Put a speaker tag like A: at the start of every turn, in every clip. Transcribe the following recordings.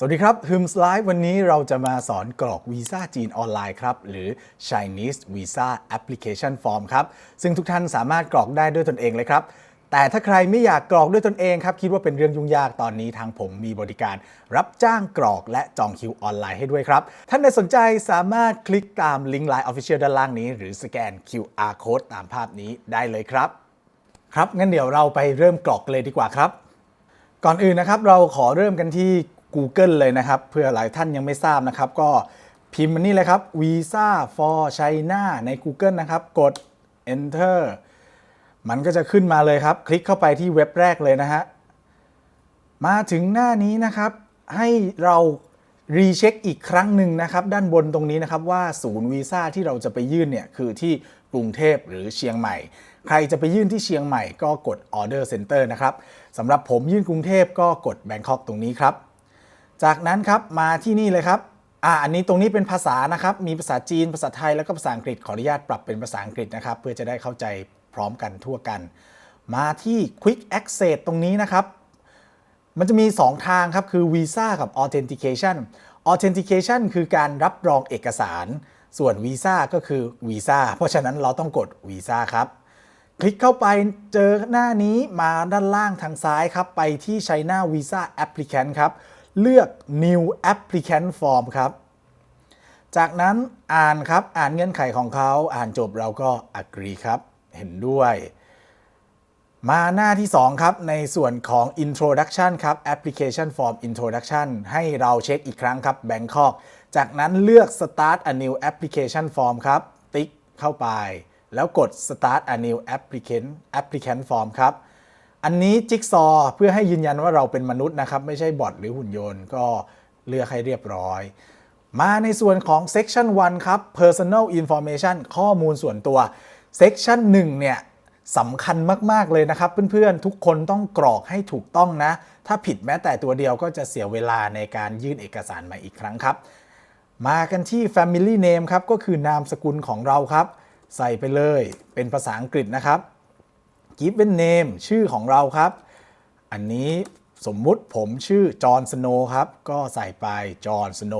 A: สวัสดีครับ h y m s Live วันนี้เราจะมาสอนกรอกวีซ่าจีนออนไลน์ครับ หรือ Chinese Visa Application Form ครับ ซึ่งทุกท่านสามารถกรอกได้ด้วยตนเองเลยครับ แต่ถ้าใครไม่อยากกรอกด้วยตนเองครับ คิดว่าเป็นเรื่องยุ่งยากตอนนี้ทางผมมีบริการ รับจ้างกรอกและจองคิวออนไลน์ให้ด้วยครับ ท่านใดสนใจสามารถคลิกตามลิงก์ Line Official ด้านล่างนี้ หรือสแกน QR Code ตามภาพนี้ได้เลยครับครับงั้นเดี๋ยวเราไปเริ่มกรอกเลยดีกว่าครับ ก่อนอื่นนะครับเราขอเริ่มกันที่ Google เลยนะครับเพื่อหลายท่านยังไม่ทราบนะครับก็พิมพ์มันนี่เลยครับ Visa for China ใน Google นะครับ กด Enter มันก็จะขึ้นมาเลยครับ คลิกเข้าไปที่เว็บแรกเลยนะฮะ มาถึงหน้านี้นะครับ ให้เรารีเช็คอีกครั้งหนึ่งนะครับ ด้านบนตรงนี้นะครับว่าศูนย์วีซ่าที่เราจะไปยื่นเนี่ย คือที่กรุงเทพหรือเชียงใหม่ ใครจะไปยื่นที่เชียงใหม่ก็กด Order Center นะครับสำหรับผมยื่นกรุงเทพก็กด Bangkok ตรงนี้ครับ จากนั้นครับมาที่นี่เลยครับอ่าอันนี้ตรงนี้เป็นภาษานะครับ มีภาษาจีนภาษาไทยแล้วก็ภาษาอังกฤษขออนุญาตปรับเป็นภาษาอังกฤษนะครับ เพื่อจะได้เข้าใจพร้อมกันทั่วกัน มาที่ Quick Access ตรงนี้นะครับ มันจะมี 2 ทางครับ คือ Visa กับ Authentication Authentication คือการรับรองเอกสาร ส่วน Visa ก็คือ Visa เพราะฉะนั้นเราต้องกด Visa ครับ คลิกเข้าไปเจอหน้านี้มาด้านล่างทางซ้ายครับ ไปที่ China Visa Applicant ครับ เลือก New Applicant Form ครับ จากนั้นอ่านครับ อ่านเงื่อนไขของเขา อ่านจบเราก็ agree ครับ เห็นด้วย มาหน้าที่ 2 ครับ ในส่วนของ introduction ครับ application form introduction ให้เราเช็คอีกครั้งครับ Bangkok จากนั้นเลือก start a new application form ครับ ติ๊กเข้าไป แล้วกด start a new applicant applicant form ครับ อันนี้จิ๊กซอว์เพื่อให้ยืนยันว่าเราเป็นมนุษย์นะครับ ไม่ใช่บอทหรือหุ่นยนต์ก็เลือกให้เรียบร้อย มาในส่วนของ section 1 ครับ personal information ข้อมูลส่วนตัว section 1 เนี่ยสำคัญมาก ๆ เลยนะครับ เพื่อน ๆ ทุกคนต้องกรอกให้ถูกต้องนะ ถ้าผิดแม้แต่ตัวเดียวก็จะเสียเวลาในการยื่นเอกสารม่อีกครั้งครับ มากันที่ family name ครับ ก็คือนามสกุลของเราครับ ใส่ไปเลยเป็นภาษาอังกฤษนะครับ given name ชื่อของเราครับ อันนี้สมมุติผมชื่อจอห์นสโนครับ ก็ใส่ไปจอห์นสโน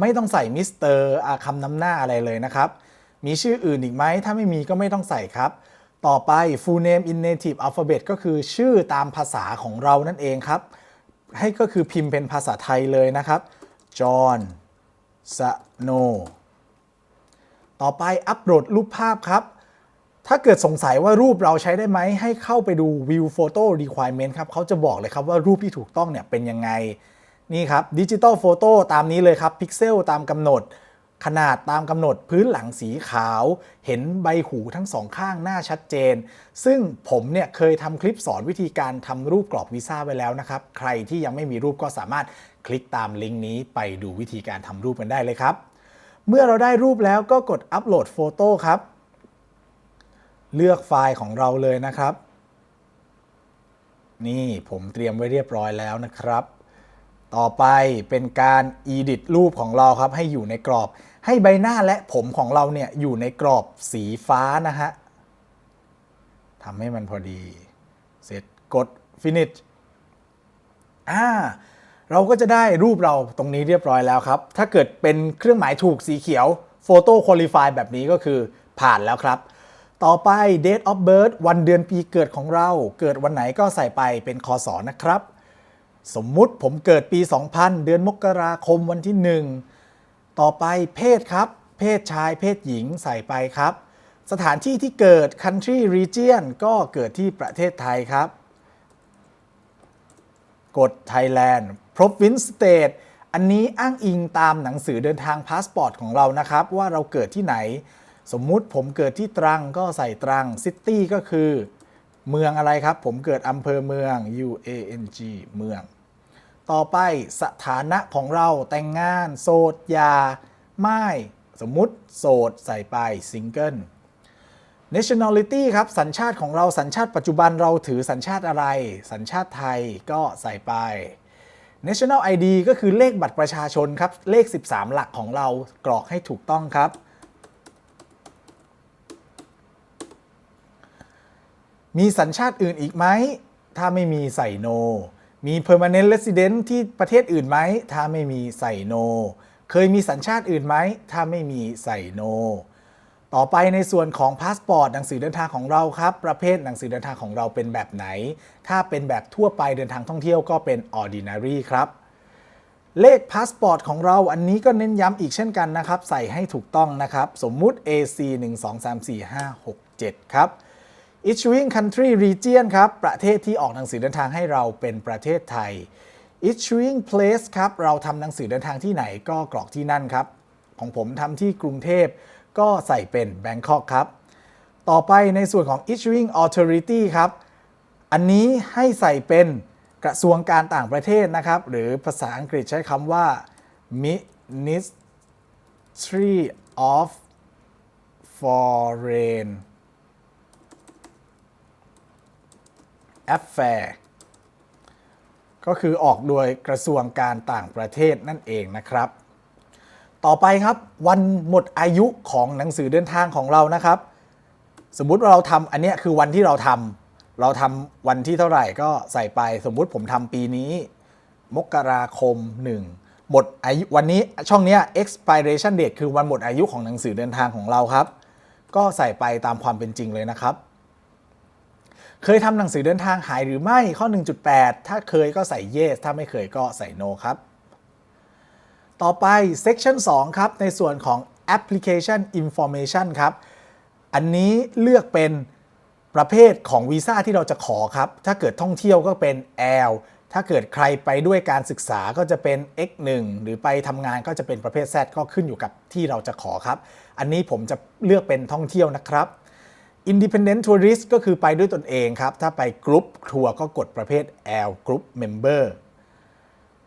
A: ไม่ต้องใส่มิสเตอร์คำนำหน้าอะไรเลยนะครับ มีชื่ออื่นอีกไหม ถ้าไม่มีก็ไม่ต้องใส่ครับ ต่อไป full name in native alphabet ก็คือชื่อตามภาษาของเรานั่นเองครับ ให้ก็คือพิมพ์เป็นภาษาไทยเลยนะครับจอห์นสโนต่อไปอัปโหลดรูปภาพครับ ถ้าเกิดสงสัยว่ารูปเราใช้ได้ไหม ให้เข้าไปดู View Photo Requirement ครับเขาจะบอกเลยครับว่ารูปที่ถูกต้องเนี่ยเป็นยังไง นี่ครับดิจิ t a ลโฟโต้ตามนี้เลยครับพิกเซลตามกำหนด ขนาดตามกำหนดพื้นหลังสีขาว เห็นใบหูทั้งสองข้างหน้าชัดเจน ซึ่งผมเนี่ยเคยทำคลิปสอนวิธีการทำรูปกรอบวีซ่าไว้แล้วนะครับ ใครที่ยังไม่มีรูปก็สามารถคลิกตามลิงก์นี้ไปดูวิธีการทำรูปกันได้เลยครับ เมื่อเราได้รูปแล้วก็กดอัปโหลดโฟโต้ครับ เลือกไฟล์ของเราเลยนะครับ นี่ผมเตรียมไว้เรียบร้อยแล้วนะครับ ต่อไปเป็นการ edit รูปของเราครับให้อยู่ในกรอบ ให้ใบหน้าและผมของเราเนี่ยอยู่ในกรอบสีฟ้านะฮะทำให้มันพอดี เสร็จกด finish อ่าเราก็จะได้รูปเราตรงนี้เรียบร้อยแล้วครับ ถ้าเกิดเป็นเครื่องหมายถูกสีเขียว Photo Qualify แบบนี้ก็คือผ่านแล้วครับ ต่อไป Date of Birth วันเดือนปีเกิดของเรา เกิดวันไหนก็ใส่ไปเป็นคศนะครับ สมมุติผมเกิดปี 2000 เดือนมกราคมวันที่ 1 ต่อไปเพศครับ เพศชายเพศหญิงใส่ไปครับ สถานที่ที่เกิด country region ก็เกิดที่ประเทศไทยครับ กด Thailand province state อันนี้อ้างอิงตามหนังสือเดินทางพาสปอร์ตของเรานะครับ ว่าเราเกิดที่ไหน สมมุติผมเกิดที่ตรังก็ใส่ตรัง city ก็คือ เมืองอะไรครับ ผมเกิดอำเภอเมือง U A N G เมือง ต่อไปสถานะของเราแต่งงาน โสดยาไม่สมมุติโสดใส่ไปซิงเกิล nationality ครับ สัญชาติของเราสัญชาติปัจจุบันเราถือสัญชาติอะไร สัญชาติไทยก็ใส่ไป national ID ก็คือเลขบัตรประชาชนครับ เลข 13 หลักของเรากรอกให้ถูกต้องครับ มีสัญชาติอื่นอีกไหม ถ้าไม่มีใส่ no มี permanent resident ที่ประเทศอื่นไหม ถ้าไม่มีใส่ no เคยมีสัญชาติอื่นไหม ถ้าไม่มีใส่ no ต่อไปในส่วนของพาสปอร์ตหนังสือเดินทางของเราครับ ประเภทหนังสือเดินทางของเราเป็นแบบไหน ถ้าเป็นแบบทั่วไปเดินทางท่องเที่ยวก็เป็น ordinary ครับเลขพาสปอร์ตของเราอันนี้ก็เน้นย้ำอีกเช่นกันนะครับ ใส่ให้ถูกต้องนะครับ สมมุติ AC 1 2 3 4 5 6 7 ครับ issuing country region ครับ ประเทศที่ออกหนังสือเดินทางให้เราเป็นประเทศไทย issuing place ครับ เราทำหนังสือเดินทางที่ไหนก็กรอกที่นั่นครับ ของผมทำที่กรุงเทพก็ใส่เป็น Bangkok ครับ ต่อไปในส่วนของ issuing authority ครับ อันนี้ให้ใส่เป็นกระทรวงการต่างประเทศนะครับ หรือภาษาอังกฤษใช้คำว่า Ministry of Foreign Affair ก็คือออกโดยกระทรวงการต่างประเทศนั่นเองนะครับ ต่อไปครับวันหมดอายุของหนังสือเดินทางของเรานะครับ สมมุติว่าเราทำอันนี้คือวันที่เราทำเราทำวันที่เท่าไหร่ก็ใส่ไปสมมุติผมทำปีนี้ มกราคม 1 หมดอายุวันนี้ช่องนี้ expiration date คือวันหมดอายุของหนังสือเดินทางของเราครับ ก็ใส่ไปตามความเป็นจริงเลยนะครับ เคยทำหนังสือเดินทางหายหรือไม่ข้อ 1.8 ถ้าเคยก็ใส่ yes ถ้าไม่เคยก็ใส่ no ครับ ต่อไป section 2 ครับ ในส่วนของ application information ครับ อันนี้เลือกเป็นประเภทของวีซ่าที่เราจะขอครับ ถ้าเกิดท่องเที่ยวก็เป็น L ถ้าเกิดใครไปด้วยการศึกษาก็จะเป็น X1 หรือไปทำงานก็จะเป็นประเภท Z ก็ขึ้นอยู่กับที่เราจะขอครับ อันนี้ผมจะเลือกเป็นท่องเที่ยวนะครับ Independent Tourist ก็คือไปด้วยตนเองครับ ถ้าไปกรุ๊ปทัวร์ก็กดประเภท L Group Member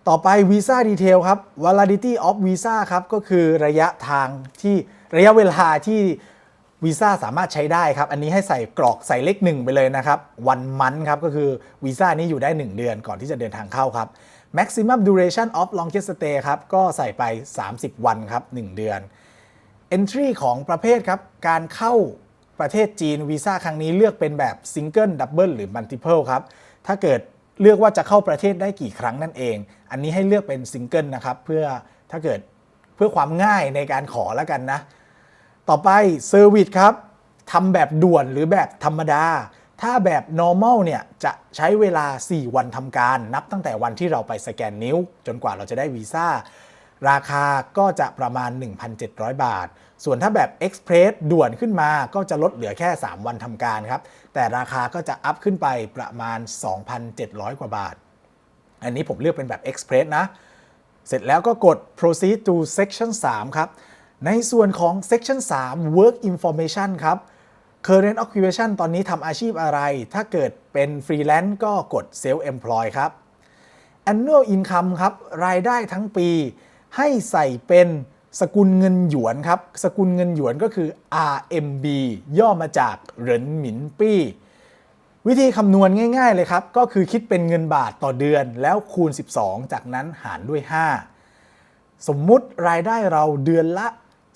A: ต่อไป Visa Detail ครับ Validity of Visa ครับก็คือระยะทางที่ระยะเวลาที่วีซ่าสามารถใช้ได้ครับ อันนี้ให้ใส่กรอกใส่เลขหนึ่งไปเลยนะครับ วันมันครับ ก็คือวีซ่านี้อยู่ได้ 1 เดือนก่อนที่จะเดินทางเข้าครับ Maximum Duration of Longest Stay ครับ ก็ใส่ไป 30 วันครับ 1 เดือน Entry ของประเภทครับ การเข้า ประเทศจีนวีซ่าครั้งนี้เลือกเป็นแบบ Single Double หรือ Multiple ครับ ถ้าเกิดเลือกว่าจะเข้าประเทศได้กี่ครั้งนั่นเอง อันนี้ให้เลือกเป็น Single นะครับ เพื่อถ้าเกิดเพื่อความง่ายในการขอแล้วกันนะ ต่อไปเซอร์วิสครับทำแบบด่วนหรือแบบธรรมดา ถ้าแบบ normal เนี่ยจะใช้เวลา 4 วันทำการ นับตั้งแต่วันที่เราไปสแกนนิ้ว จนกว่าเราจะได้วีซ่า ราคาก็จะประมาณ 1,700 บาท ส่วนถ้าแบบ Express ด่วนขึ้นมาก็จะลดเหลือแค่ 3 วันทำการครับ แต่ราคาก็จะอัพขึ้นไปประมาณ 2,700 กว่าบาท อันนี้ผมเลือกเป็นแบบ Express นะ เสร็จแล้วก็กด proceed to section 3 ครับ ในส่วนของ section 3 work information ครับ current occupation ตอนนี้ทำอาชีพอะไร ถ้าเกิดเป็น freelance ก็กด self employ ครับ annual income ครับ รายได้ทั้งปีให้ใส่เป็น สกุลเงินหยวนครับ สกุลเงินหยวนก็คือ RMB ย่อมาจากเหรินหมินปี้ วิธีคำนวณง่าย ๆเลยครับ ก็คือคิดเป็นเงินบาทต่อเดือนแล้วคูณ 12 จากนั้นหารด้วย 5 สมมุติรายได้เราเดือนละ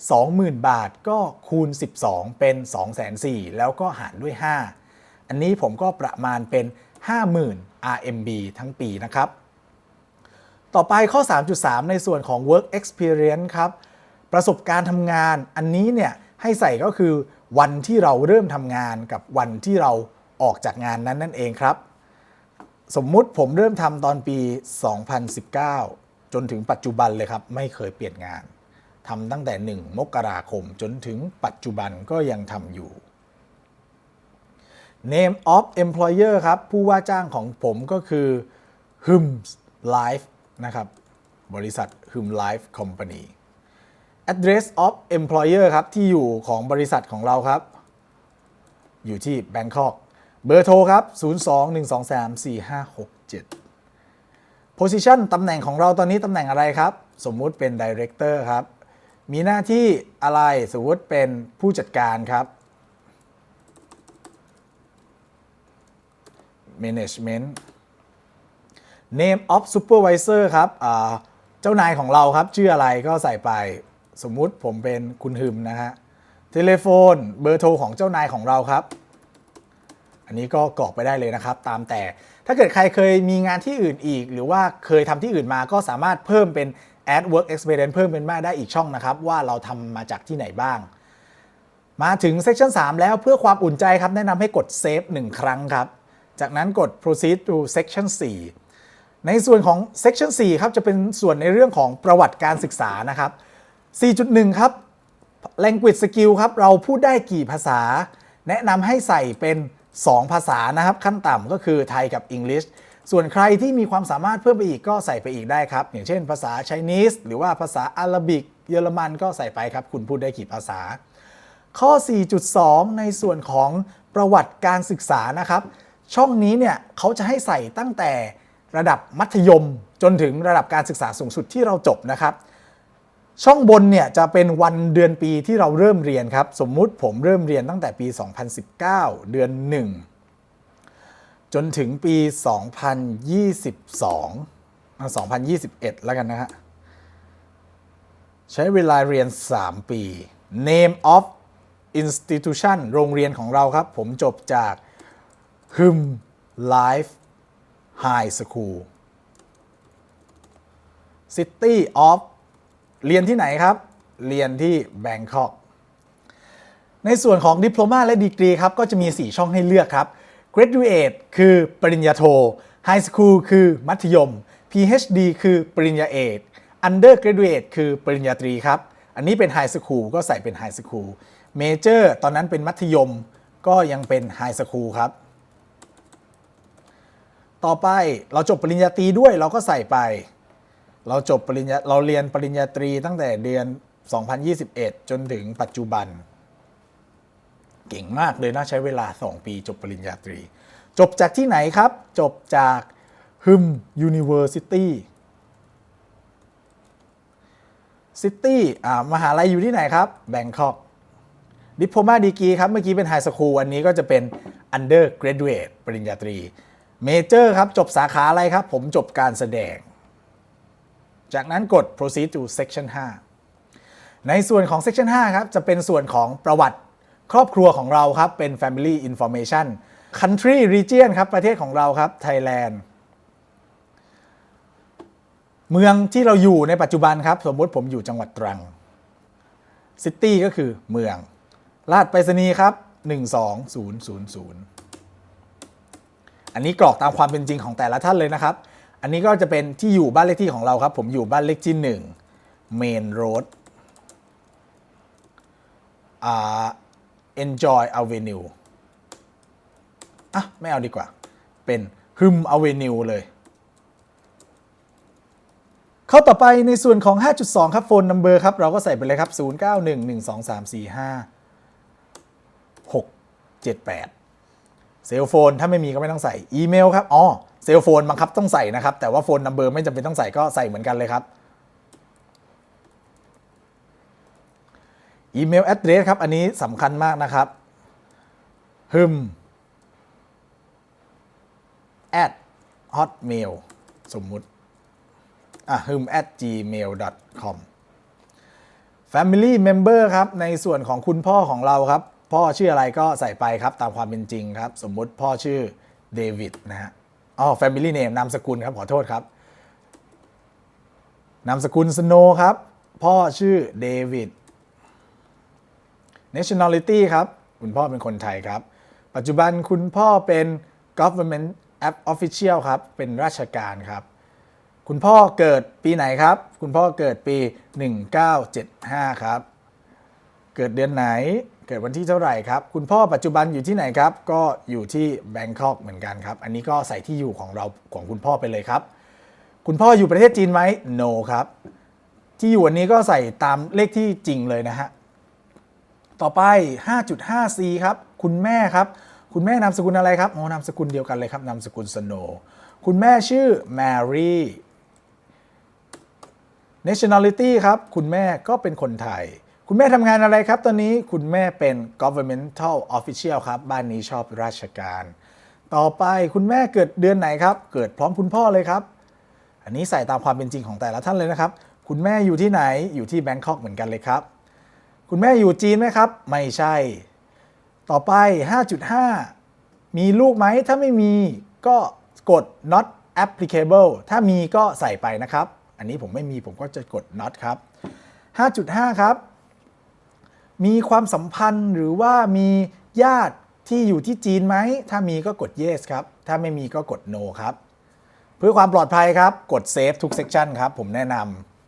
A: 20,000 บาทก็คูณ 12 เป็น2,400,000แล้วก็หารด้วย 5 อันนี้ผมก็ประมาณเป็น 50,000 RMB ทั้งปีนะครับ ต่อไปข้อ 3.3 ในส่วนของ work experience ครับ ประสบการณ์ทำงาน อันนี้เนี่ยให้ใส่ก็คือวันที่เราเริ่มทำงานกับวันที่เราออกจากงานนั้นนั่นเองครับ สมมุติผมเริ่มทำตอนปี 2019 จนถึงปัจจุบันเลยครับ ไม่เคยเปลี่ยนงานทำตั้งแต่ 1 มกราคมจนถึงปัจจุบันก็ยังทำอยู่ Name of Employer ครับ ผู้ว่าจ้างของผมก็คือ Hums Life นะครับ บริษัท Hum Life Company Address of Employer ครับ ที่อยู่ของบริษัทของเราครับ อยู่ที่ Bangkok เบอร์โทรครับ 02-123-4567 Position ตำแหน่งของเราตอนนี้ตำแหน่งอะไรครับ สมมุติเป็น Director ครับ มีหน้าที่อะไรสมมติเป็นผู้จัดการครับ Management Name of Supervisor ครับเจ้านายของเราครับชื่ออะไรก็ใส่ไป สมมุติผมเป็นคุณหึมนะฮะเทเลโฟนเบอร์โทรของเจ้านายของเราครับ อันนี้ก็กรอกไปได้เลยนะครับ ตามแต่ถ้าเกิดใครเคยมีงานที่อื่นอีก หรือว่าเคยทำที่อื่นมาก็สามารถเพิ่มเป็น add work experience เพิ่มเป็นมาได้อีกช่องนะครับ ว่าเราทำมาจากที่ไหนบ้าง มาถึง section 3 แล้วเพื่อความอุ่นใจครับ แนะนำให้กด save 1 ครั้งครับ จากนั้นกด proceed to section 4 ในส่วนของ section 4 ครับ จะเป็นส่วนในเรื่องของประวัติการศึกษานะครับ 4.1 ครับ language skill ครับ เราพูดได้กี่ภาษา แนะนำให้ใส่เป็น 2 ภาษานะครับ ขั้นต่ำก็คือไทยกับ English ส่วนใครที่มีความสามารถเพิ่มไปอีกก็ใส่ไปอีกได้ครับ อย่างเช่น ภาษา Chinese หรือว่าภาษาอาหรับิก เยอรมันก็ใส่ไปครับ คุณพูดได้กี่ภาษา ข้อ 4.2 ในส่วนของประวัติการศึกษานะครับ ช่องนี้เนี่ยเขาจะให้ใส่ตั้งแต่ ระดับมัธยมจนถึงระดับการศึกษาสูงสุดที่เราจบนะครับ ช่องบนเนี่ยจะเป็นวันเดือนปีที่เราเริ่มเรียนครับ สมมุติผมเริ่มเรียนตั้งแต่ปี 2019 เดือน 1 จนถึงปี 2022อะ2021 แล้วกันนะฮะใช้เวลาเรียน 3 ปี name of institution โรงเรียนของเราครับ ผมจบจาก Hum Life High School City of เรียนที่ไหนครับ เรียนที่ Bangkok ในส่วนของดิ p l o m a และดีกรีครับ ก็จะมี 4 ช่องให้เลือกครับ Graduate คือปริญญาโท High School คือมัธยม PhD คือปริญญาเอก Undergraduate คือปริญญาตรีครับ อันนี้เป็น High School ก็ใส่เป็น High School Major ตอนนั้นเป็นมัธยม ก็ยังเป็น High School ครับ ต่อไปเราจบปริญญาตรีด้วยเราก็ใส่ไป เราจบปริญญาเราเรียนปริญญาตรีตั้งแต่เดือน 2021 จนถึงปัจจุบัน เก่งมากเลยนะใช้เวลา 2 ปีจบปริญญาตรี จบจากที่ไหนครับ จบจาก Hum University City อ่ามหาลัยอยู่ที่ไหนครับ Bangkok ดิ p l o m a ดีกีครับ เมื่อกี้เป็น High School อันนี้ก็จะเป็น Undergraduate ปริญญาตรี Major ครับจบสาขาอะไรครับ ผมจบการแสดง จากนั้นกด proceed to section 5 ในส่วนของ section 5 ครับ จะเป็นส่วนของประวัติครอบครัวของเราครับ เป็น family information country region ครับ ประเทศของเราครับ Thailand เมืองที่เราอยู่ในปัจจุบันครับ สมมติผมอยู่จังหวัดตรัง City ก็คือเมืองลาดไปรษณีย์ครับ 12000 อันนี้กรอกตามความเป็นจริงของแต่ละท่านเลยนะครับ อันนี้ก็จะเป็นที่อยู่บ้านเลขที่ของเราครับ ผมอยู่บ้านเลขที่1 Main Road อ่า Enjoy Avenue อะไม่เอาดีกว่า เป็น Hum Avenue เลย เข้าต่อไปในส่วนของ 5.2 ครับโฟนนัมเบอร์ครับ เราก็ใส่ไปเลยครับ 09112345 678 เซลโฟนถ้าไม่มีก็ไม่ต้องใส่อีเมลครับอ๋อเซลโฟนบังคับต้องใส่นะครับ แต่ว่าโฟนนัมเบอร์ไม่จำเป็นต้องใส่ก็ใส่เหมือนกันเลยครับอีเมลแอดเดรสครับอันนี้สำคัญมากนะครับ hum at hotmail สมมุติอะ hum at gmail com family member ครับ ในส่วนของคุณพ่อของเราครับ พ่อชื่ออะไรก็ใส่ไปครับตามความเป็นจริงครับ สมมุติพ่อชื่อเดวิดนะฮะอ๋อ family name นามสกุลครับ ขอโทษครับ นามสกุลสโนครับ พ่อชื่อเดวิด nationality ครับ คุณพ่อเป็นคนไทยครับ ปัจจุบันคุณพ่อเป็น government app official ครับ เป็นราชการครับ คุณพ่อเกิดปีไหนครับ คุณพ่อเกิดปี 1975 ครับ เกิดเดือนไหน เกิดวันที่เท่าไหร่ครับ คุณพ่อปัจจุบันอยู่ที่ไหนครับ ก็อยู่ที่แบงคอกเหมือนกันครับ อันนี้ก็ใส่ที่อยู่ของเราของคุณพ่อไปเลยครับ คุณพ่ออยู่ประเทศจีนไหม no ครับ ที่อยู่อันนี้ก็ใส่ตามเลขที่จริงเลยนะฮะ ต่อไป 5.5c ครับ คุณแม่ครับ คุณแม่นามสกุลอะไรครับ โอ๋อนามสกุลเดียวกันเลยครับ นามสกุลสโนคุณแม่ชื่อแมรี่ nationality ครับ คุณแม่ก็เป็นคนไทย คุณแม่ทำงานอะไรครับ ตอนนี้คุณแม่เป็น governmental official ครับ บ้านนี้ชอบราชการ ต่อไปคุณแม่เกิดเดือนไหนครับ เกิดพร้อมคุณพ่อเลยครับ อันนี้ใส่ตามความเป็นจริงของแต่ละท่านเลยนะครับ คุณแม่อยู่ที่ไหนอยู่ที่แบงคอกเหมือนกันเลยครับ คุณแม่อยู่จีนไหมครับ ไม่ใช่ ต่อไป 5.5 มีลูกไหมถ้าไม่มีก็กด not applicable ถ้ามีก็ใส่ไปนะครับ อันนี้ผมไม่มีผมก็จะกด not ครับ 5.5 ครับ มีความสัมพันธ์หรือว่ามีญาติที่อยู่ที่จีนไหม ถ้ามีก็กด yes ครับ ถ้าไม่มีก็กด no ครับ เพื่อความปลอดภัยครับ กด save ทุก section ครับ ผมแนะน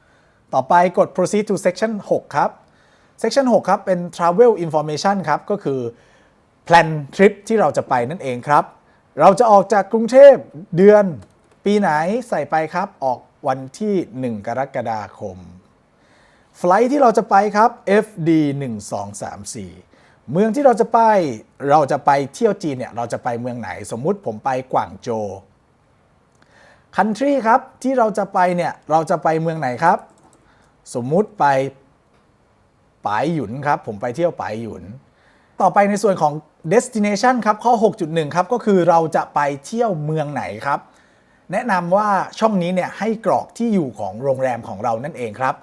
A: ำ ต่อไปกด proceed to section 6 ครับ section 6 ครับ เป็น travel information ครับ ก็คือ plan trip ที่เราจะไปนั่นเองครับ เราจะออกจากกรุงเทพเดือนปีไหนใส่ไปครับ ออกวันที่ 1 กรกฎาคม ไฟล์ที่เราจะไปครับ FD 1 2 3 4 เมืองที่เราจะไปเราจะไปเที่ยวจีนเนี่ยเราจะไปเมืองไหน สมมุติผมไปกวางโจวคันทรีครับที่เราจะไปเนี่ยเราจะไปเมืองไหนครับ สมมุติไปปายหยุนครับ ผมไปเที่ยวปายหยุน ต่อไปในส่วนของ destination ครับข้อ 6.1 ครับก็คือเราจะไปเที่ยวเมืองไหนครับ แนะนำว่าช่องนี้เนี่ยให้กรอกที่อยู่ของโรงแรมของเรานั่นเองครับ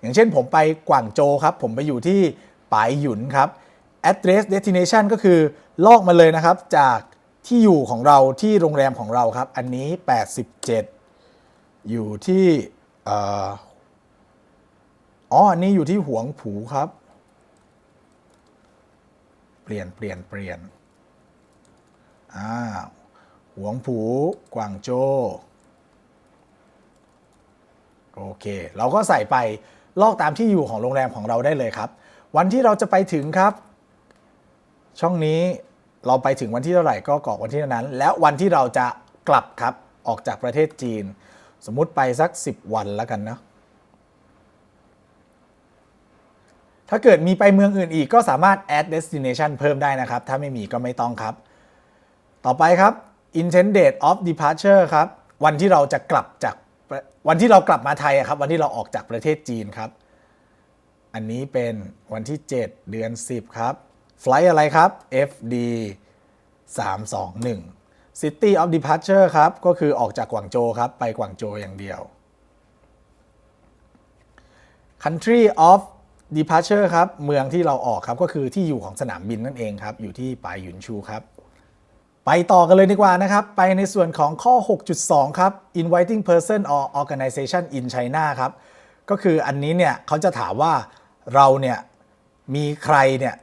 A: อย่างเช่นผมไปกวางโจครับ ผมไปอยู่ที่ปายหยุนครับ address destination ก็คือลอกมาเลยนะครับ จากที่อยู่ของเราที่โรงแรมของเราครับ อันนี้ 87 อยู่ที่อ๋ออันนี้อยู่ที่หวงผูครับ เปลี่ยนเปลี่ยนเปลี่ยนอ่าหวงผูกวางโจโอเค เราก็ใส่ไป ลอกตามที่อยู่ของโรงแรมของเราได้เลยครับ วันที่เราจะไปถึงครับ ช่องนี้เราไปถึงวันที่เท่าไหร่ก็กรอกวันที่นั้น แล้ววันที่เราจะกลับครับออกจากประเทศจีน สมมุติไปสัก 10 วันแล้วกันนะถ้าเกิดมีไปเมืองอื่นอีกก็สามารถ add destination เพิ่มได้นะครับ ถ้าไม่มีก็ไม่ต้องครับ ต่อไปครับ intended of departure ครับ วันที่เราจะกลับจาก วันที่เรากลับมาไทยครับ วันที่เราออกจากประเทศจีนครับ อันนี้เป็นวันที่ 7 เดือน 10 ครับไฟล์อะไรครับ FD 321 City of Departure ครับ ก็คือออกจากกวางโจครับ ไปกวางโจอย่างเดียว Country of Departure ครับ เมืองที่เราออกครับ ก็คือที่อยู่ของสนามบินนั่นเองครับ อยู่ที่ปายหยุนชูครับ ไปต่อกันเลยดีกว่านะครับ ไปในส่วนของข้อ 6.2 ครับ inviting person or organization in China ครับ ก็คืออันนี้เนี่ยเขาจะถามว่าเราเนี่ยมีใครเนี่ย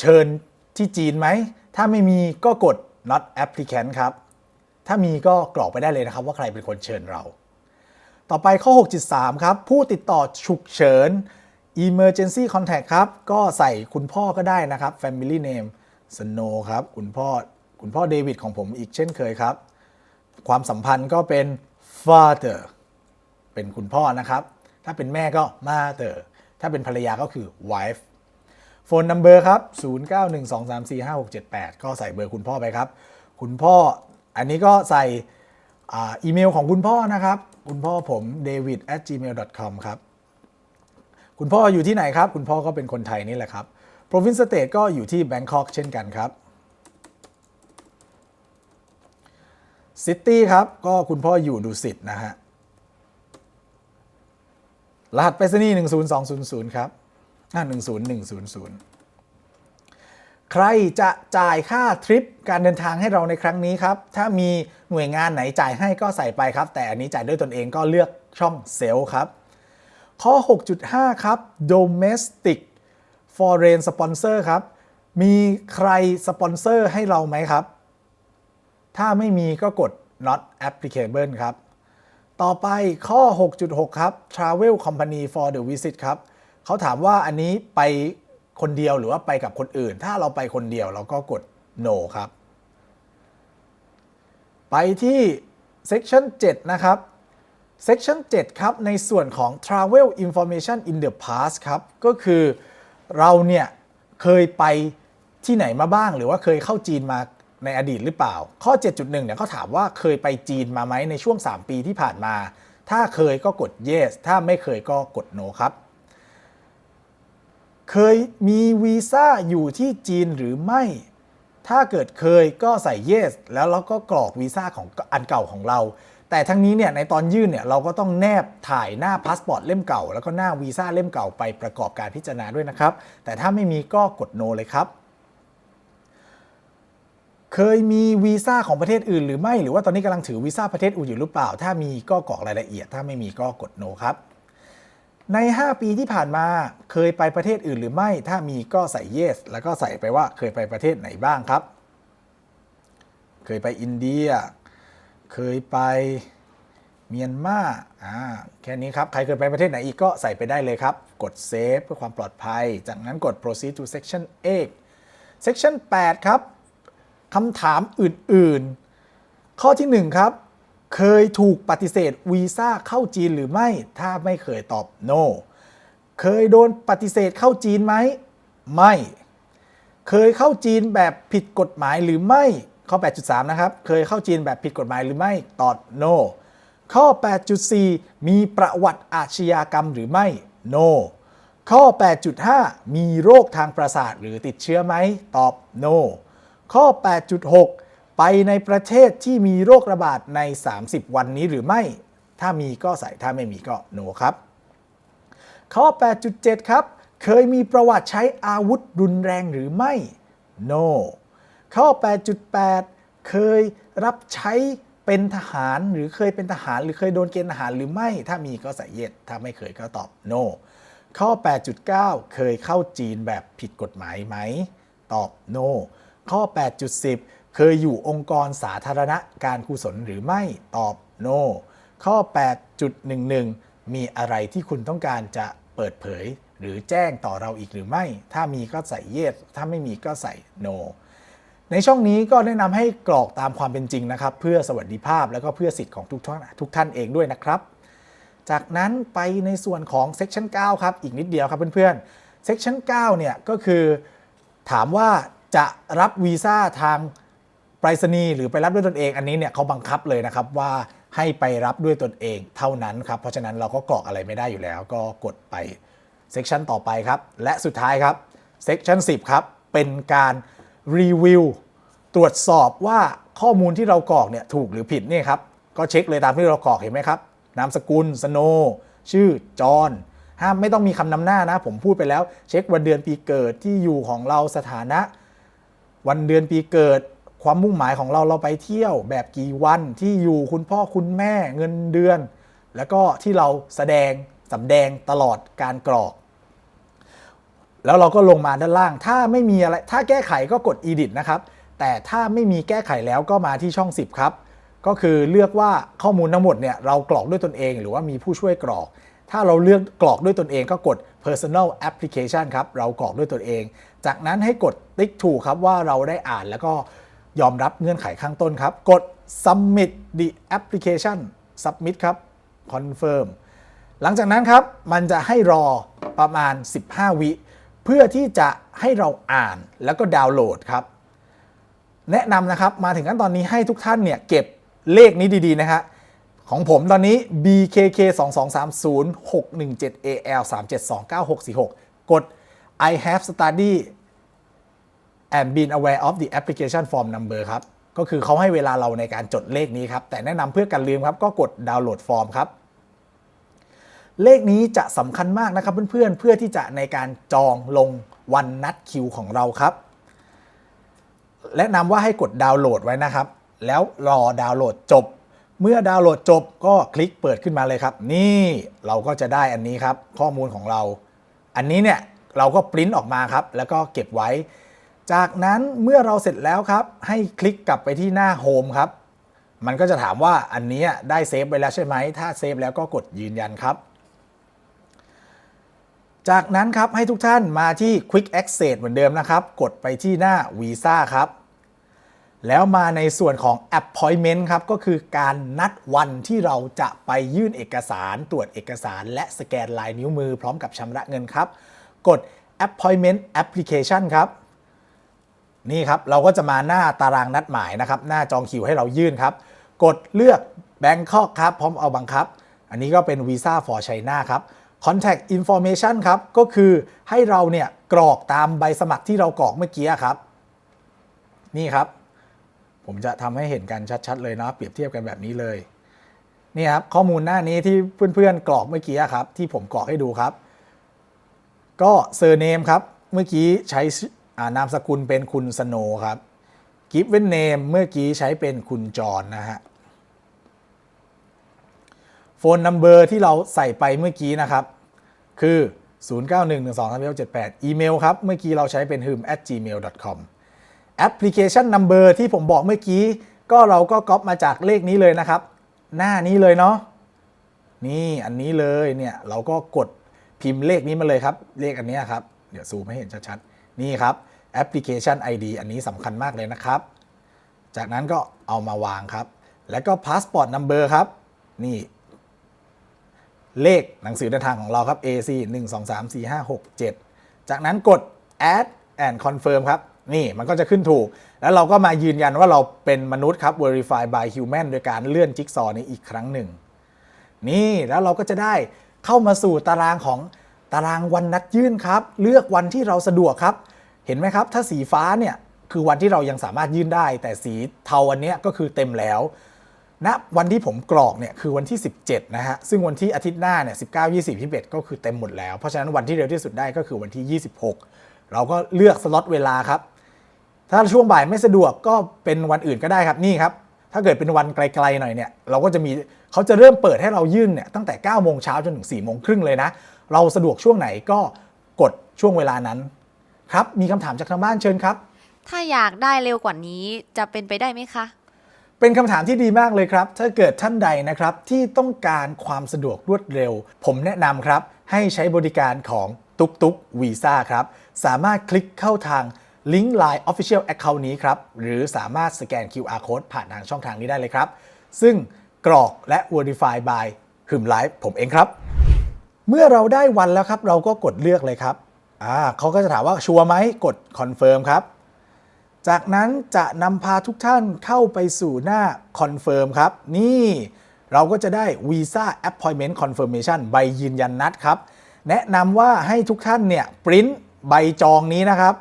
A: เชิญที่จีนไหม ถ้าไม่มีก็กด not applicant ครับ ถ้ามีก็กรอกไปได้เลยนะครับ ว่าใครเป็นคนเชิญเรา ต่อไปข้อ 6.3 ครับ ผู้ติดต่อฉุกเฉิน emergency contact ครับ ก็ใส่คุณพ่อก็ได้นะครับ family name Snow ครับ คุณพ่อ คุณพ่อเดวิดของผมอีกเช่นเคยครับ ความสัมพันธ์ก็เป็น father เป็นคุณพ่อนะครับ ถ้าเป็นแม่ก็ mother ถ้าเป็นภรรยาก็คือ wife โฟนนัมเบอร์ครับ 0912345678 ก็ใส่เบอร์คุณพ่อไปครับ คุณพ่อ อันนี้ก็ใส่อีเมลของคุณพ่อนะครับ คุณพ่อผม david at gmail com ครับ คุณพ่ออยู่ที่ไหนครับ คุณพ่อก็เป็นคนไทยนี่แหละครับ province state ก็อยู่ที่ Bangkok เช่นกันครับ city ครับ ก็คุณพ่ออยู่ดุสิตนะฮะ รหัสไปรษณีย์10200 ครับอ่า10100 ใครจะจ่ายค่าทริปการเดินทางให้เราในครั้งนี้ครับ ถ้ามีหน่วยงานไหนจ่ายให้ก็ใส่ไปครับ แต่อันนี้จ่ายด้วยตนเองก็เลือกช่องเซลล์ครับ ข้อ 6.5 ครับ domestic foreign sponsor ครับ มีใครสปอนเซอร์ให้เราไหมครับ ถ้าไม่มีก็กด not applicable ครับ ต่อไปข้อ 6.6 ครับ travel company for the visit ครับ เขาถามว่าอันนี้ไปคนเดียวหรือว่าไปกับคนอื่น ถ้าเราไปคนเดียวเราก็กด no ครับ ไปที่ section 7 นะครับ section 7 ครับ ในส่วนของ travel information in the past ครับ ก็คือเราเนี่ยเคยไปที่ไหนมาบ้างหรือว่าเคยเข้าจีนมา ในอดีตหรือเปล่า ข้อ 7.1เนี่ยเขาถามว่าเคยไปจีนมาไหมในช่วง 3 ปีที่ผ่านมา ถ้าเคยก็กด yes ถ้าไม่เคยก็กด no ครับ เคยมีวีซ่าอยู่ที่จีนหรือไม่ ถ้าเกิดเคยก็ใส่ yes แล้วเราก็กรอกวีซ่าของอันเก่าของเรา แต่ทั้งนี้เนี่ยในตอนยื่นเนี่ยเราก็ต้องแนบถ่ายหน้าพาสปอร์ตเล่มเก่า แล้วก็หน้าวีซ่าเล่มเก่าไปประกอบการพิจารณาด้วยนะครับ แต่ถ้าไม่มีก็กด no เลยครับ เคยมีวีซ่าของประเทศอื่นหรือไม่ หรือว่าตอนนี้กำลังถือวีซ่าประเทศอื่นอยู่หรือเปล่า ถ้ามีก็กรอกรายละเอียด ถ้าไม่มีก็กด no ครับ ใน 5 ปีที่ผ่านมาเคยไปประเทศอื่นหรือไม่ ถ้ามีก็ใส่ yes แล้วก็ใส่ไปว่าเคยไปประเทศไหนบ้างครับ เคยไปอินเดีย เคยไปเมียนมาอ่าแค่นี้ครับ ใครเคยไปประเทศไหนอีกก็ใส่ไปได้เลยครับ กด save เพื่อความปลอดภัย จากนั้นกด proceed to section 8 section 8 ครับ คำถามอื่นๆ ข้อที่1ครับ เคยถูกปฏิเสธวีซ่าเข้าจีนหรือไม่ ถ้าไม่เคยตอบ no เคยโดนปฏิเสธเข้าจีนไหม ไม่ เคยเข้าจีนแบบผิดกฎหมายหรือไม่ ข้อ 8.3 นะครับ เคยเข้าจีนแบบผิดกฎหมายหรือไม่ ตอบ no ข้อ 8.4 มีประวัติอาชญากรรมหรือไม่ no ข้อ 8.5 มีโรคทางประสาทหรือติดเชื้อไหม ตอบ no ข้อ 8.6 ไปในประเทศที่มีโรคระบาดใน 30 วันนี้หรือไม่ ถ้ามีก็ใส่ถ้าไม่มีก็ no ครับ ข้อ 8.7 ครับ เคยมีประวัติใช้อาวุธรุนแรงหรือไม่ no ข้อ 8.8 เคยรับใช้เป็นทหารหรือเคยเป็นทหารหรือเคยโดนเกณฑ์ทหารหรือไม่ ถ้ามีก็ใส่ yes ถ้าไม่เคยก็ตอบ no ข้อ 8.9 เคยเข้าจีนแบบผิดกฎหมายไหม ตอบ no ข้อ 8.10 เคยอยู่องค์กรสาธารณะการกุศลหรือไม่ตอบ no ข้อ 8.11 มีอะไรที่คุณต้องการจะเปิดเผย หรือแจ้งต่อเราอีกหรือไม่ ถ้ามีก็ใส่ yes ถ้าไม่มีก็ใส่ no ในช่องนี้ก็แนะนำให้กรอกตามความเป็นจริงนะครับ เพื่อสวัสดิภาพและก็เพื่อสิทธิ์ของทุกท่านทุกท่านเองด้วยนะครับ จากนั้นไปในส่วนของ section 9 ครับ อีกนิดเดียวครับเพื่อนๆ section 9 เนี่ยก็คือถามว่า จะรับวีซ่าทางไปรษณีย์หรือไปรับด้วยตนเอง อันนี้เนี่ยเขาบังคับเลยนะครับว่าให้ไปรับด้วยตนเองเท่านั้นครับ เพราะฉะนั้นเราก็กรอกอะไรไม่ได้อยู่แล้ว ก็กดไป section ต่อไปครับ และสุดท้ายครับ section 10 ครับ เป็นการรีวิวตรวจสอบว่าข้อมูลที่เรากรอกเนี่ยถูกหรือผิดนี่ครับ ก็เช็คเลยตามที่เรากรอกเห็นไหมครับ นามสกุลสโนชื่อจอห์นห้ามไม่ต้องมีคำนำหน้านะ ผมพูดไปแล้ว เช็ควันเดือนปีเกิดที่อยู่ของเราสถานะ วันเดือนปีเกิดความมุ่งหมายของเราเราไปเที่ยวแบบกี่วันที่อยู่คุณพ่อคุณแม่เงินเดือน แล้วก็ที่เราแสดงสำแดงตลอดการกรอก แล้วเราก็ลงมาด้านล่าง ถ้าไม่มีอะไร ถ้าแก้ไขก็กด edit นะครับ แต่ถ้าไม่มีแก้ไขแล้วก็มาที่ช่อง 10 ครับ ก็คือเลือกว่าข้อมูลทั้งหมดเนี่ยเรากรอกด้วยตนเอง หรือว่ามีผู้ช่วยกรอก ถ้าเราเลือกกรอกด้วยตนเองก็กด personal application ครับเรากรอกด้วยตนเอง จากนั้นให้กดติ๊กถูกครับว่าเราได้อ่านแล้วก็ยอมรับเงื่อนไขข้างต้นครับ กด submit the application submit ครับ confirm หลังจากนั้นครับ มันจะให้รอประมาณ 15 วิ เพื่อที่จะให้เราอ่านแล้วก็ดาวน์โหลดครับ แนะนำนะครับ มาถึงขั้นตอนนี้ให้ทุกท่านเนี่ยเก็บเลขนี้ดีๆนะฮะ ของผมตอนนี้ BKK 2 2 3 0 6 1 7 AL 3 7 2 9 6 4 6 กด I have studied and been aware of the application form number ครับ ก็คือเขาให้เวลาเราในการจดเลขนี้ครับ แต่แนะนำเพื่อกันลืมครับ ก็กดดาวน์โหลดฟอร์มครับ เลขนี้จะสำคัญมากนะครับเพื่อนๆ เพื่อที่จะในการจองลงวันนัดคิวของเราครับ แนะนำว่าให้กดดาวน์โหลดไว้นะครับ แล้วรอดาวน์โหลดจบ เมื่อดาวน์โหลดจบก็คลิกเปิดขึ้นมาเลยครับ นี่เราก็จะได้อันนี้ครับ ข้อมูลของเรา อันนี้เนี่ยเราก็ปริ้นออกมาครับ แล้วก็เก็บไว้ จากนั้นเมื่อเราเสร็จแล้วครับ ให้คลิกกลับไปที่หน้าโฮมครับ มันก็จะถามว่าอันนี้ได้เซฟไว้แล้วใช่ไหม ถ้าเซฟแล้วก็กดยืนยันครับ จากนั้นครับให้ทุกท่านมาที่ Quick Access เหมือนเดิมนะครับ กดไปที่หน้า Visa ครับ แล้วมาในส่วนของ Appointment ครับก็คือการนัดวันที่เราจะไปยื่นเอกสาร ตรวจเอกสาร และสแกนลายนิ้วมือพร้อมกับชำระเงินครับ กด Appointment Application ครับนี่ครับเราก็จะมาหน้าตารางนัดหมายนะครับ หน้าจองคิวให้เรายื่นครับ กดเลือก Bangkok ครับ พร้อมเอาบังคับ อันนี้ก็เป็น Visa for China ครับ Contact Information ครับ ก็คือให้เราเนี่ยกรอกตามใบสมัครที่เรากรอกเมื่อกี้ครับ นี่ครับ ผมจะทำให้เห็นกันชัด ๆ เลยนะ เปรียบเทียบกันแบบนี้เลยนี่ครับข้อมูลหน้านี้ที่เพื่อนๆกรอกเมื่อกี้ครับที่ผมกรอกให้ดูครับ ก็เซอร์เนมครับเมื่อกี้ใช้นามสกุลเป็นคุณสโนครับ given name เมื่อกี้ใช้เป็นคุณจรนนะฮะโฟนนัมเบอร์ที่เราใส่ไปเมื่อกี้นะครับ คือ 09112378 อีเมลครับ เมื่อกี้เราใช้เป็น hym at gmail com แอปพลิเคชัน Number ที่ผมบอกเมื่อกี้ ก็เราก็ก๊อปมาจากเลขนี้เลยนะครับ หน้านี้เลยเนาะนี่อันนี้เลยเนี่ยเราก็กดพิมพ์เลขนี้มาเลยครับ เลขอันนี้ครับ เดี๋ยวซูมให้เห็นชัดๆ นี่ครับแอปพลิเคชัน ID อันนี้สำคัญมากเลยนะครับ จากนั้นก็เอามาวางครับ แล้วก็ Passport Number ครับ นี่ เลขหนังสือเดินทางของเราครับ AC 1 2 3 4 5 6 7 จากนั้นกด add and confirm ครับ นี่มันก็จะขึ้นถูก แล้วเราก็มายืนยันว่าเราเป็นมนุษย์ครับ verify by human โดยการเลื่อนจิ๊กซอว์นี้อีกครั้งหนึ่ง นี่แล้วเราก็จะได้เข้ามาสู่ตารางของตารางวันนัดยื่นครับ เลือกวันที่เราสะดวกครับ เห็นไหมครับ ถ้าสีฟ้าเนี่ยคือวันที่เรายังสามารถยื่นได้ แต่สีเทาวันเนี้ยก็คือเต็มแล้วณวันที่ผมกรอกเนี่ยคือวันที่ 17 นะฮะ ซึ่งวันที่อาทิตย์หน้าเนี่ย19 20 21 ก็คือเต็มหมดแล้ว เพราะฉะนั้นวันที่เร็วที่สุดได้ก็คือวันที่ 26 เราก็เลือกสล็อตเวลาครับ ถ้าช่วงบ่ายไม่สะดวกก็เป็นวันอื่นก็ได้ครับนี่ครับ ถ้าเกิดเป็นวันไกลๆหน่อยเนี่ยเราก็จะมีเขาจะเริ่มเปิดให้เรายื่นเนี่ยตั้งแต่9โมงเช้าจนถึง4โมงครึ่งเลยนะ เราสะดวกช่วงไหนก็กดช่วงเวลานั้น ครับมีคำถามจากทางบ้านเชิญครับ
B: ถ้าอยากได้เร็วกว่านี้จะเป็นไปได้ไหมคะ
A: เป็นคำถามที่ดีมากเลยครับ ถ้าเกิดท่านใดนะครับที่ต้องการความสะดวกรวดเร็ว ผมแนะนำครับให้ใช้บริการของตุกตุกวีซ่าครับ สามารถคลิกเข้าทาง ลิงก์ Line Official Account นี้ครับ หรือสามารถสแกน QR Code ผ่านทางช่องทางนี้ได้เลยครับ ซึ่งกรอกและ Verify by หึมไลฟ์ผมเองครับ เมื่อเราได้วันแล้วครับ เราก็กดเลือกเลยครับอ่าเขาก็จะถามว่าชัวร์ไหมกด Confirm ครับ จากนั้นจะนำพาทุกท่านเข้าไปสู่หน้า Confirm ครับ นี่เราก็จะได้ Visa Appointment Confirmation ใบยืนยันนัดครับ แนะนำว่าให้ทุกท่านเนี่ยปริ้นใบจองนี้นะครับ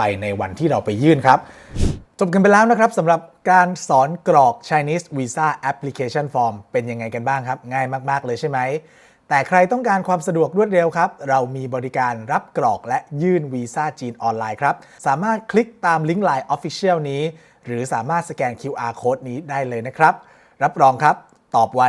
A: ไปในวันที่เราไปยื่นครับ จบกันไปแล้วนะครับสำหรับการสอนกรอก Chinese Visa Application Form เป็นยังไงกันบ้างครับ ง่ายมาก ๆ เลยใช่ไหม แต่ใครต้องการความสะดวกรวดเร็วครับ เรามีบริการรับกรอกและยื่นวีซ่าจีนออนไลน์ครับ สามารถคลิกตามลิงก์ Line Official นี้ หรือสามารถสแกน QR Code นี้ได้เลยนะครับ รับรองครับ ตอบไว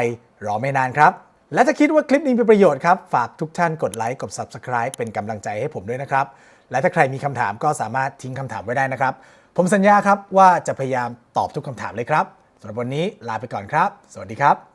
A: รอไม่นานครับ และถ้าคิดว่าคลิปนี้เป็นประโยชน์ครับ ฝากทุกท่านกดไลค์กด Subscribe เป็นกำลังใจให้ผมด้วยนะครับ และถ้าใครมีคำถามก็สามารถทิ้งคำถามไว้ได้นะครับ ผมสัญญาครับว่าจะพยายามตอบทุกคำถามเลยครับสำหรับวันนี้ลาไปก่อนครับ สวัสดีครับ